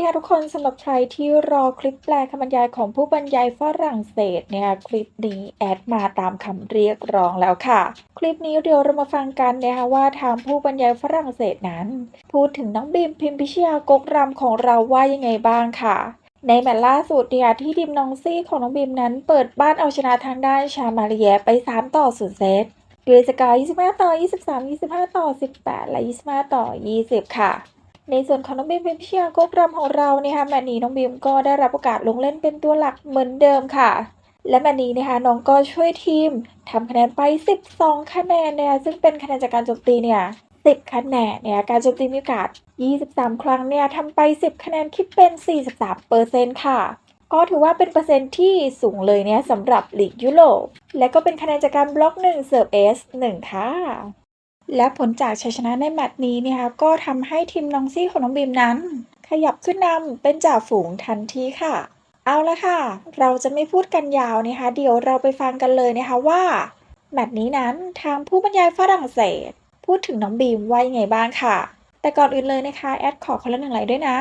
ดีค่ะทุกคนสำหรับใครที่รอคลิปแปลคำบรรยายของผู้บรรยายฝรั่งเศสเนี่ยคลิปนี้แอดมาตามคำเรียกร้องแล้วค่ะ คลิปนี้เดี๋ยวเรามาฟังกันนะคะว่าทางผู้บรรยายฝรั่งเศสนั้น พูดถึงน้องบีมพิมพิชยากกรำของเราว่ายังไงบ้างค่ะ ในแมตช์ล่าสุดเนี่ยที่ทีมน้องซี่ของน้องบีมนั้น เปิดบ้านเอาชนะทางด้านชามาเรียไป 3 ต่อ0เซตด้วยสกอร์25 ต่อ 23 25 ต่อ 18 และ 25 ต่อ 20 ค่ะ ในส่วนของน้องบีมพิมพิชยากกรำของเราเนี่ยค่ะแมตช์นี้น้องบีมก็ได้รับโอกาสลงเล่นเป็นตัวหลักเหมือนเดิมค่ะ และแมตช์นี้นะคะน้องก็ช่วยทีมทำคะแนนไป 12 คะแนนเนี่ยซึ่งเป็นคะแนนจากการโจมตีเนี่ย10คะแนนเนี่ยการโจมตีมีโอกาส 23 ครั้งเนี่ยทำไป 10 คะแนนคิดเป็น 43เปอร์เซ็นต์ค่ะ ก็ถือว่าเป็นเปอร์เซ็นต์ที่สูงเลยเนี่ยสำหรับลีกยุโรป และก็เป็นคะแนนจากการบล็อก 1 เสิร์ฟเอส1ค่ะ และผลจากชัยชนะในแมตช์นี้นะคะก็ทำให้ทีมน้องซี่ของน้องบีมนั้น ขยับขึ้นนำเป็นจ่าฝูงทันทีค่ะ เอาละค่ะ เราจะไม่พูดกันยาวนะคะ เดี๋ยวเราไปฟังกันเลยนะคะว่า แมตช์นี้นั้นทางผู้บรรยายฝรั่งเศส พูดถึงน้องบีมว่ายังไงบ้างค่ะ แต่ก่อนอื่นเลยนะคะแอดขอคนละหนึ่งไลค์ด้วยนะ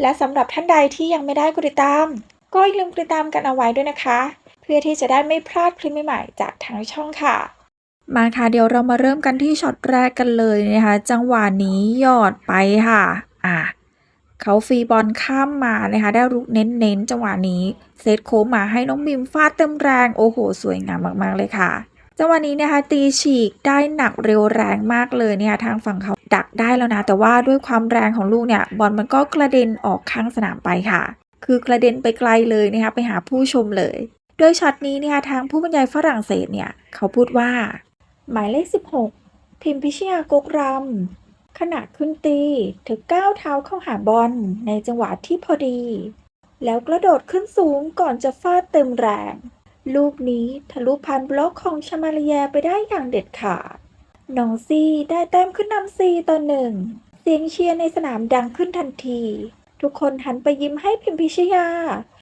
และสำหรับท่านใดที่ยังไม่ได้กดติดตาม ก็อย่าลืมกดติดตามกันเอาไว้ด้วยนะคะ เพื่อที่จะได้ไม่พลาดคลิปใหม่ๆจากทางช่องค่ะ มาค่ะเดี๋ยวเรามาเริ่มกันที่ช็อตแรกกันเลยนะคะ จังหวะนี้หยอดไปค่ะ อะเขาฟรีบอลข้ามมานะคะ ได้รุกเน้นๆ จังหวะนี้เซตโค้งมาให้น้องบิมฟาดเต็มแรงโอ้โห สวยงามมากๆเลยค่ะ จังหวะนี้นะคะ ตีฉีกได้หนักเร็วแรงมากเลยเนี่ยทางฝั่งเขาดักได้แล้วนะ แต่ว่าด้วยความแรงของลูกเนี่ยบอลมันก็กระเด็นออกข้างสนามไปค่ะ คือกระเด็นไปไกลเลยนะคะไปหาผู้ชมเลย โดยช็อตนี้เนะคะทางผู้บรรยายฝรั่งเศสเนี่ยเขาพูดว่า หมายเลข 16 พิมพิชยากกรำขณะขึ้นตีเธอก้าวเท้าเข้าหาบอลในจังหวะที่พอดี แล้วกระโดดขึ้นสูงก่อนจะฟาดเต็มแรง ลูกนี้ทะลุผ่านบล็อกของชมาลียไปได้อย่างเด็ดขาดน้องซีได้แต้มขึ้นนำซีต่อหนึ่ง เสียงเชียร์ในสนามดังขึ้นทันที ทุกคนหันไปยิ้มให้พิมพิชยา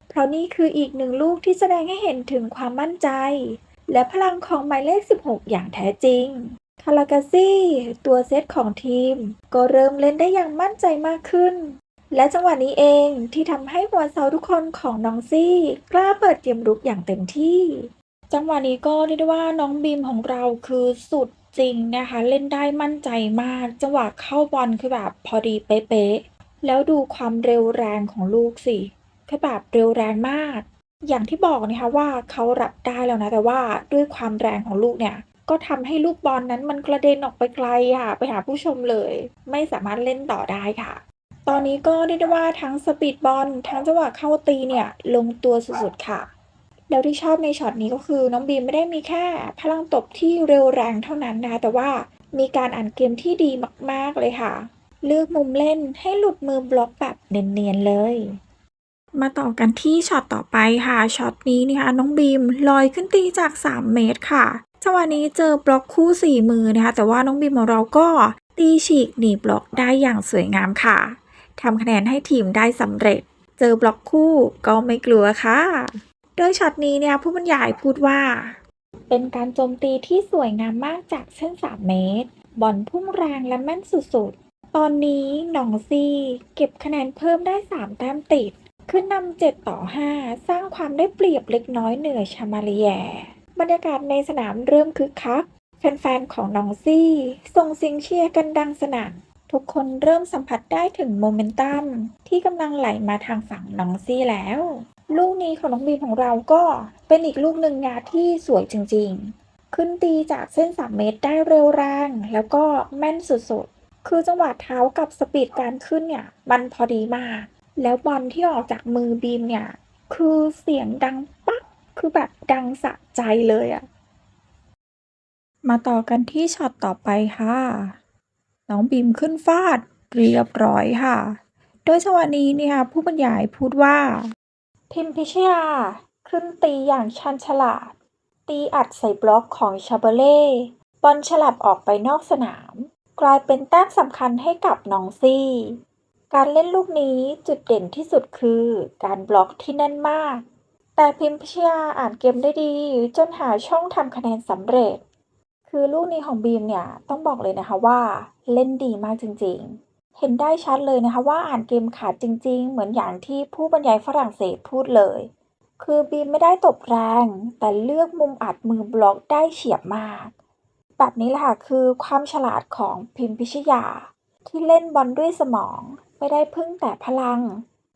เพราะนี่คืออีกหนึ่งลูกที่แสดงให้เห็นถึงความมั่นใจ และพลังของหมายเลข 16 อย่างแท้จริงคาลากาซี่ตัวเซตของทีม ก็เริ่มเล่นได้อย่างมั่นใจมากขึ้น และจังหวะนี้เองที่ทำให้หัวเสาทุกคนของน้องซี่กล้าเปิดเกมรุกอย่างเต็มที่ จังหวะนี้ก็เรียกได้ว่าน้องบีมของเราคือสุดจริงนะคะเล่นได้มั่นใจมาก จังหวะเข้าบอลคือแบบพอดีเป๊ะๆแล้วดูความเร็วแรงของลูกสิคือแบบเร็วแรงมาก อย่างที่บอกนะคะว่าเขารับได้แล้วนะ แต่ว่าด้วยความแรงของลูกเนี่ย ก็ทำให้ลูกบอลนั้นมันกระเด็นออกไปไกลค่ะ ไปหาผู้ชมเลย ไม่สามารถเล่นต่อได้ค่ะ ตอนนี้ก็เรียกได้ว่าทั้งสปีดบอลทั้งจังหวะเข้าตีเนี่ยลงตัวสุดๆค่ะ แล้วที่ชอบในช็อตนี้ก็คือน้องบีมไม่ได้มีแค่ พลังตบที่เร็วแรงเท่านั้นนะ แต่ว่ามีการอ่านเกมที่ดีมากๆเลยค่ะ เลือกมุมเล่นให้หลุดมือบล็อกแบบเนียนๆเลย มาต่อกันที่ช็อตต่อไปค่ะ ช็อตนี้นะคะน้องบีมลอยขึ้นตีจาก 3 เมตรค่ะ จังหวะนี้เจอบล็อกคู่ 4 มือนะคะ แต่ว่าน้องบีมของเราก็ตีฉีกหนีบล็อกได้อย่างสวยงามค่ะทำคะแนนให้ทีมได้สำเร็จ เจอบล็อกคู่ก็ไม่กลัวค่ะ โดยช็อตนี้เนี่ยผู้บรรยายพูดว่า เป็นการโจมตีที่สวยงามมากจากเส้น 3 เมตร บอลพุ่งแรงและแม่นสุดๆ ตอนนี้หนองซีเก็บคะแนนเพิ่มได้ 3 แต้มติด ขึ้นนำ7ต่อ5สร้างความได้เปรียบเล็กน้อยเหนือชามาเลียบรรยากาศในสนามเริ่มคึกคักแฟนๆของน้องซี่ส่งเสียงเชียร์กันดังสนั่นทุกคนเริ่มสัมผัสได้ถึงโมเมนตัมที่กำลังไหลมาทางฝั่งน้องซี่แล้ว ลูกนี้ของน้องบีมของเราก็เป็นอีกลูกหนึ่งงาที่สวยจริงๆ ขึ้นตีจากเส้น 3 เมตรได้เร็วแรงแล้วก็แม่นสุดๆ คือจังหวะเท้ากับสปีดการขึ้นเนี่ย มันพอดีมาก แล้วบอลที่ออกจากมือบีมเนี่ย คือเสียงดังปักคือแบบดังสะใจเลยอะมาต่อกันที่ช็อตต่อไปค่ะ น้องบีมขึ้นฟาดเรียบร้อยค่ะ โดยจังหวะนี้เนี่ยผู้บรรยายพูดว่า พิมพิชยา ขึ้นตีอย่างชันฉลาด ตีอัดใส่บล็อกของชาเบเล่บอลฉลับออกไปนอกสนาม กลายเป็นแต้มสำคัญให้กับน้องซี่ การเล่นลูกนี้จุดเด่นที่สุดคือการบล็อกที่แน่นมาก แต่พิมพิชยาอ่านเกมได้ดีจนหาช่องทำคะแนนสำเร็จ คือลูกนี้ของบีมเนี่ยต้องบอกเลยนะคะว่า เล่นดีมากจริงเห็นได้ชัดเลยนะคะว่าอ่านเกมขาดจริง ๆ เหมือนอย่างที่ผู้บรรยายฝรั่งเศสพูดเลย คือบีมไม่ได้ตบแรง แต่เลือกมุมอัดมือบล็อกได้เฉียบมาก แบบนี้แหละค่ะคือความฉลาดของพิมพิชยา ที่เล่นบอลด้วยสมอง ไม่ได้พึ่งแต่พลัง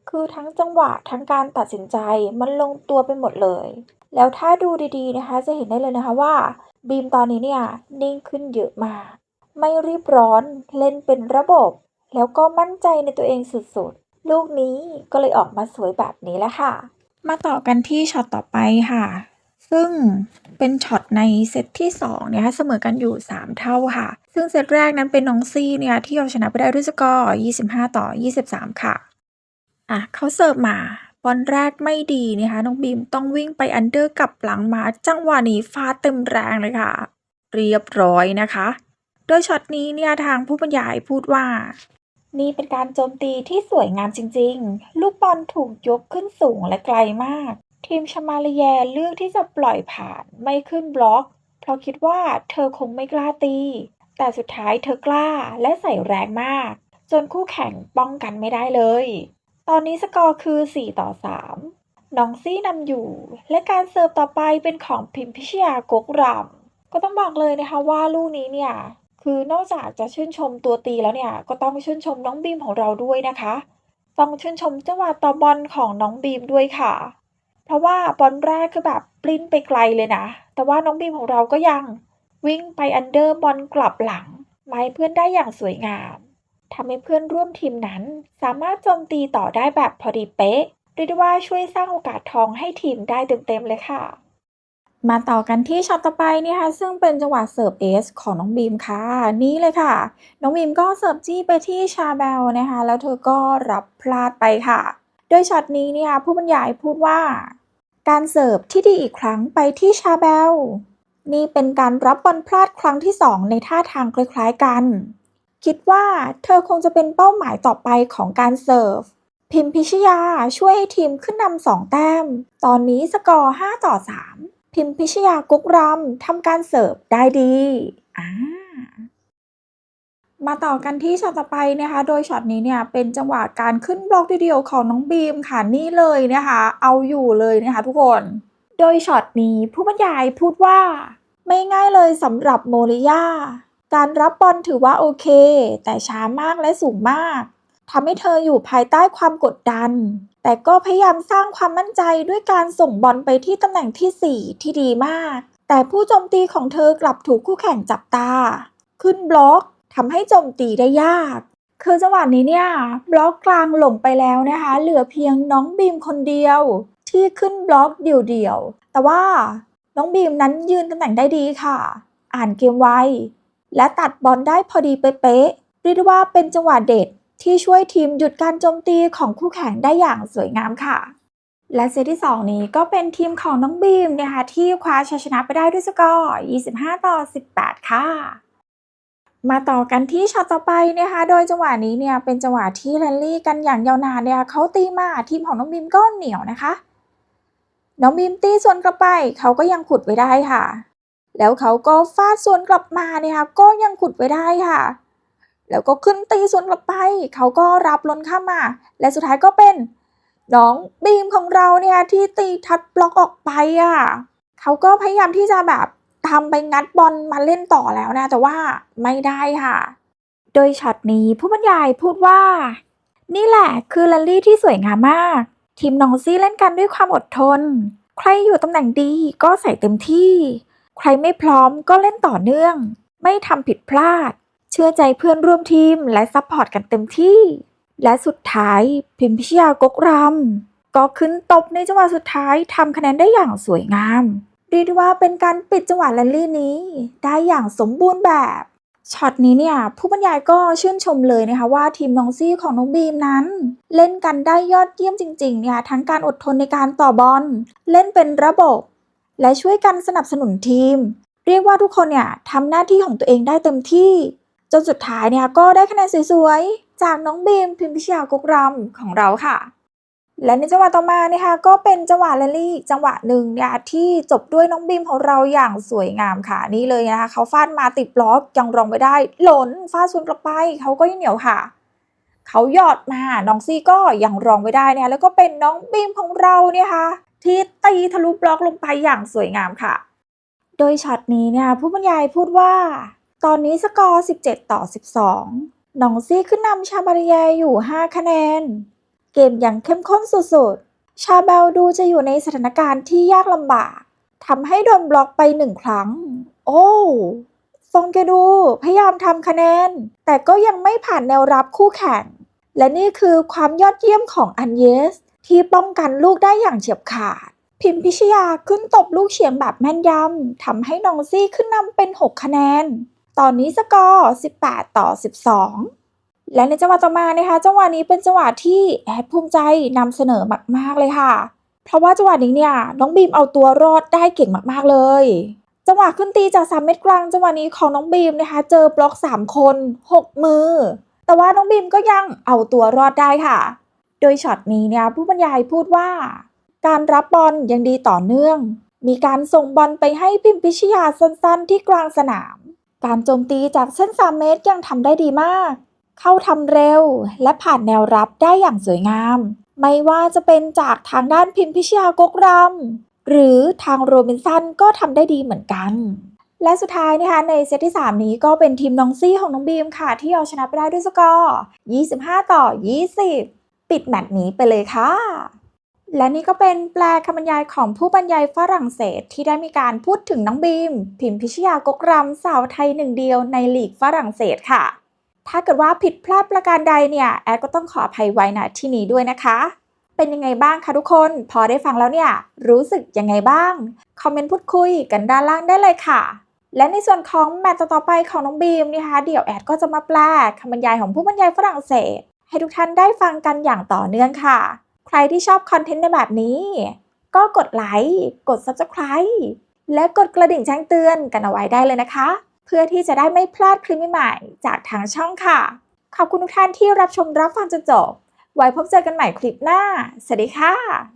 คือทั้งจังหวะทั้งการตัดสินใจมันลงตัวไปหมดเลย แล้วถ้าดูดีๆนะคะจะเห็นได้เลยนะคะว่า บีมตอนนี้เนี่ยนิ่งขึ้นเยอะมาก ไม่รีบร้อนเล่นเป็นระบบ แล้วก็มั่นใจในตัวเองสุดๆ ลูกนี้ก็เลยออกมาสวยแบบนี้แหละค่ะ มาต่อกันที่ช็อตต่อไปค่ะ ซึ่งเป็นช็อตในเซตที่2เนี่ยเสมอกันอยู่ 3 เท่าค่ะ ซึ่งเซตแรกนั้นเป็นน้องซี่เนี่ยที่เอาชนะไปได้ด้วยสกอร์25 ต่อ 23 ค่ะ อะเขาเสิร์ฟมาบอลแรกไม่ดีนะคะน้องบีมต้องวิ่งไปอันเดอร์กับหลังมาจังหวะนี้ฟาดเต็มแรงเลยค่ะ เรียบร้อยนะคะ โดยช็อตนี้เนี่ยทางผู้บรรยายพูดว่านี่เป็นการโจมตีที่สวยงามจริง ๆ ลูกบอลถูกยกขึ้นสูงและไกลมาก ทีมชมาลีแยเลือกที่จะปล่อยผ่านไม่ขึ้นบล็อก เพราะคิดว่าเธอคงไม่กล้าตี แต่สุดท้ายเธอกล้าและใส่แรงมาก จนคู่แข่งป้องกันไม่ได้เลย ตอนนี้สกอร์คือ 4 ต่อ 3 น้องซี่นำอยู่ และการเสิร์ฟต่อไปเป็นของพิมพิชยากกรำก็ต้องบอกเลยนะคะว่าลูกนี้เนี่ย คือนอกจากจะชื่นชมตัวตีแล้วเนี่ย ก็ต้องชื่นชมน้องบีมของเราด้วยนะคะ ต้องชื่นชมจังหวะต่อบอลของน้องบีมด้วยค่ะ เพราะว่าบอลแรกคือแบบปลิ้นไปไกลเลยนะ แต่ว่าน้องบีมของเราก็ยังวิ่งไปอันเดอร์บอลกลับหลังไม้เพื่อนได้อย่างสวยงามทำให้เพื่อนร่วมทีมนั้น สามารถโจมตีต่อได้แบบพอดีเป๊ะเรียกได้ว่าช่วยสร้างโอกาสทองให้ทีมได้เต็มๆเลยค่ะ มาต่อกันที่ช็อตต่อไปเนี่ยค่ะซึ่งเป็นจังหวะเสิร์ฟเอสของน้องบีมค่ะ นี่เลยค่ะ น้องบีมก็เสิร์ฟจี้ไปที่ชาเบลนะคะ แล้วเธอก็รับพลาดไปค่ะ โดยช็อตนี้เนี่ยผู้บรรยายพูดว่า การเสิร์ฟที่ดีอีกครั้งไปที่ชาเบล นี่เป็นการรับบอลพลาดครั้งที่ 2 ในท่าทางคล้ายๆกัน คิดว่าเธอคงจะเป็นเป้าหมายต่อไปของการเสิร์ฟ พิมพิชยาช่วยให้ทีมขึ้นนำสองแต้ม ตอนนี้สกอร์ 5 ต่อ 3 พิมพิชยากุกรำทำการเสิร์ฟได้ดีอ่า มาต่อกันที่ช็อตต่อไปนะคะ โดยช็อตนี้เนี่ยเป็นจังหวะการขึ้นบล็อกเดียวของน้องบีมค่ะนี่เลยนะคะ เอาอยู่เลยนะคะทุกคน โดยช็อตนี้ผู้บรรยายพูดว่า ไม่ง่ายเลยสำหรับโมริยาการรับบอลถือว่าโอเค แต่ช้ามากและสูงมากทำให้เธออยู่ภายใต้ความกดดัน แต่ก็พยายามสร้างความมั่นใจด้วยการส่งบอลไปที่ตำแหน่งที่ 4 ที่ดีมาก แต่ผู้โจมตีของเธอกลับถูกคู่แข่งจับตา ขึ้นบล็อก ทำให้โจมตีได้ยาก คือจังหวะนี้เนี่ยบล็อกกลางหล่มไปแล้วนะคะ เหลือเพียงน้องบีมคนเดียว ที่ขึ้นบล็อกเดี่ยวๆ แต่ว่าน้องบีมนั้นยืนตำแหน่งได้ดีค่ะ อ่านเกมไว และตัดบอลได้พอดีเป๊ะๆเรียกได้ว่าเป็นจังหวะเด็ดที่ช่วยทีมหยุดการโจมตีของคู่แข่งได้อย่างสวยงามค่ะ และเซตที่ 2 นี้ก็เป็นทีมของน้องบีมนะคะที่คว้าชัยชนะไปได้ด้วยสกอร์ 25 ต่อ 18 ค่ะ มาต่อกันที่ช็อตต่อไปนะคะ โดยจังหวะนี้เนี่ยเป็นจังหวะที่แรนลี่กันอย่างยาวนานเนี่ยเขาตีมาทีมของน้องบีมก็เหนียวนะคะ น้องบีมตีสวนกลับไปเขาก็ยังขุดไว้ได้ค่ะ แล้วเขาก็ฟาดสวนกลับมาเนี่ยค่ะก็ยังขุดไว้ได้ค่ะ แล้วก็ขึ้นตีสวนกลับไป เขาก็รับล้นข้ามมา และสุดท้ายก็เป็นน้องบีมของเราเนี่ยที่ตีทัดบล็อกออกไปอะเขาก็พยายามที่จะแบบ ทำไปงัดบอลมาเล่นต่อแล้วนะ แต่ว่าไม่ได้ค่ะ โดยช็อตนี้ผู้บรรยายพูดว่า นี่แหละคือแรลลี่ที่สวยงามมาก ทีมน้องซี่เล่นกันด้วยความอดทน ใครอยู่ตำแหน่งดีก็ใส่เต็มที่ ใครไม่พร้อมก็เล่นต่อเนื่อง ไม่ทำผิดพลาด เชื่อใจเพื่อนร่วมทีมและซัพพอร์ตกันเต็มที่ และสุดท้ายพิมพิชยากกรำก็ขึ้นตบในจังหวะสุดท้ายทำคะแนนได้อย่างสวยงาม เรียกว่าเป็นการปิดจังหวะแรลลี่นี้ ได้อย่างสมบูรณ์แบบช็อตนี้เนี่ยผู้บรรยายก็ชื่นชมเลยนะคะว่าทีมน้องซี่ของน้องบีมนั้น เล่นกันได้ยอดเยี่ยมจริงๆเนี่ยทั้งการอดทนในการต่อบอลเล่นเป็นระบบ และช่วยกันสนับสนุนทีม เรียกว่าทุกคนเนี่ยทำหน้าที่ของตัวเองได้เต็มที่ จนสุดท้ายเนี่ยก็ได้คะแนนสวยๆ จากน้องบีมพิมพิชยากกรำของเราค่ะ และในจังหวะต่อมานะคะก็เป็นจังหวะแรลลี่จังหวะหนึ่งเนี่ยที่จบด้วยน้องบีมของเราอย่างสวยงามค่ะนี่เลยนะคะเขาฟาดมาติดล็อกยังรองไม่ได้หล่นฟาดสวนกลับไปเขาก็ยังเหนียวค่ะเขาหยอดมาน้องซี่ก็ยังรองไว้ได้นะคะแล้วก็เป็นน้องบีมของเราเนี่ยค่ะที่ตีทะลุบล็อกลงไปอย่างสวยงามค่ะ โดยช็อตนี้เนี่ยผู้บรรยายพูดว่า ตอนนี้สกอร์ 17 ต่อ 12 น้องซี่ขึ้นนำชาบาริยาอยู่ 5 คะแนน เกมยังเข้มข้นสุดๆ ชาเบลดูจะอยู่ในสถานการณ์ที่ยากลำบากทำให้โดนบล็อกไปหนึ่งครั้ง โอ้ฟองเกดูพยายามทำคะแนน แต่ก็ยังไม่ผ่านแนวรับคู่แข่ง และนี่คือความยอดเยี่ยมของอันเยส ที่ป้องกันลูกได้อย่างเฉียบขาด พิมพิชยาขึ้นตบลูกเฉียงแบบแม่นยำทำให้น้องซี่ขึ้นนำเป็น 6 คะแนน ตอนนี้สกอร์ 18 ต่อ 12 และในจังหวะต่อมานะคะจังหวะนี้เป็นจังหวะที่แอดภูมิใจนำเสนอมากๆเลยค่ะ เพราะว่าจังหวะนี้เนี่ยน้องบีมเอาตัวรอดได้เก่งมากๆเลย จังหวะขึ้นตีจาก 3 เมตรกลาง จังหวะนี้ของน้องบีมนะคะเจอบล็อก 3 คน 6 มือ แต่ว่าน้องบีมก็ยังเอาตัวรอดได้ค่ะ โดยช็อตนี้เนี่ยผู้บรรยายพูดว่า การรับบอลยังดีต่อเนื่อง มีการส่งบอลไปให้พิมพิชยาสั้นๆ ที่กลางสนาม การโจมตีจากเส้น3เมตรยังทำได้ดีมาก เข้าทำเร็ว และผ่านแนวรับได้อย่างสวยงาม ไม่ว่าจะเป็นจากทางด้านพิมพิชยากกรำหรือทางโรบินสันก็ทำได้ดีเหมือนกัน และสุดท้ายนะคะในเซตที่ 3 นี้ก็เป็นทีมน้องซี่ของน้องบีมค่ะ ที่เอาชนะไปได้ด้วยสกอร์25 ต่อ 20 ปิดแมตช์นี้ไปเลยค่ะและนี่ก็เป็นแปลคำบรรยายของผู้บรรยายฝรั่งเศสที่ได้มีการพูดถึงน้องบีม พิมพิชยากกรำสาวไทยหนึ่งเดียวในลีกฝรั่งเศสค่ะ ถ้าเกิดว่าผิดพลาดประการใดเนี่ยแอดก็ต้องขออภัยไว้ณที่นี้ด้วยนะคะ เป็นยังไงบ้างคะทุกคน พอได้ฟังแล้วเนี่ยรู้สึกยังไงบ้าง คอมเมนต์พูดคุยกันด้านล่างได้เลยค่ะ และในส่วนของแมตช์ต่อไปของน้องบีมนะคะเดี๋ยวแอดก็จะมาแปลคำบรรยายของผู้บรรยายฝรั่งเศส ให้ทุกท่านได้ฟังกันอย่างต่อเนื่องค่ะ ใครที่ชอบคอนเทนต์ในแบบนี้ ก็กดไลค์กด Subscribe และกดกระดิ่งแจ้งเตือนกันเอาไว้ได้เลยนะคะ เพื่อที่จะได้ไม่พลาดคลิปใหม่ๆจากทางช่องค่ะ ขอบคุณทุกท่านที่รับชมรับฟังจนจบ ไว้พบเจอกันใหม่คลิปหน้า สวัสดีค่ะ